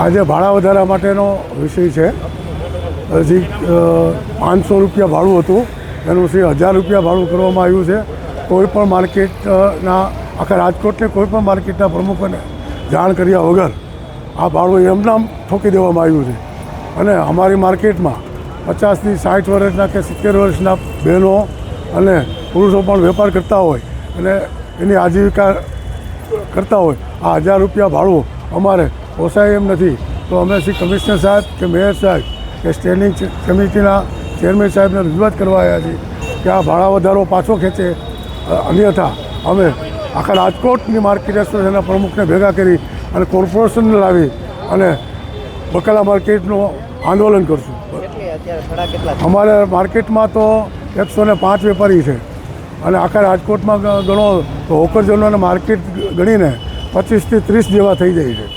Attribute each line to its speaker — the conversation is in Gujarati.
Speaker 1: આજે
Speaker 2: ભાડા વધારા માટેનો વિષય છે. હજી પાંચસો રૂપિયા ભાડું હતું. એનું શ્રી હજાર રૂપિયા ભાડું કરવામાં આવ્યું છે. કોઈ પણ માર્કેટના, આખા રાજકોટને કોઈ પણ માર્કેટના પ્રમુખોને જાણ કર્યા વગર આ ભાડું એમનામ ઠોકી દેવામાં આવ્યું છે. અને અમારી માર્કેટમાં પચાસથી સાઠ વર્ષના કે સિત્તેર વર્ષના બહેનો અને પુરુષો પણ વેપાર કરતા હોય અને એની આજીવિકા કરતા હોય આ હજાર રૂપિયા ભાડું અમારે પોસાય એમ નથી. તો અમે શ્રી કમિશનર સાહેબ કે મેયર સાહેબ કે સ્ટેન્ડિંગ કમિટીના ચેરમેન સાહેબને રજૂઆત કરવા આવ્યા છીએ કે આ ભાડા વધારો પાછો ખેંચે. અન્યથા અમે આખા રાજકોટની માર્કેટ એસોસિએશનના પ્રમુખને ભેગા કરી અને કોર્પોરેશનને લાવી અને બકાલા માર્કેટનું આંદોલન કરશું? અમારે માર્કેટમાં તો એકસો ને પાંચ વેપારી છે. અને આખા રાજકોટમાં ઘણો હોકરજનોને માર્કેટ ગણીને પચીસથી ત્રીસ જેવા થઈ જાય છે.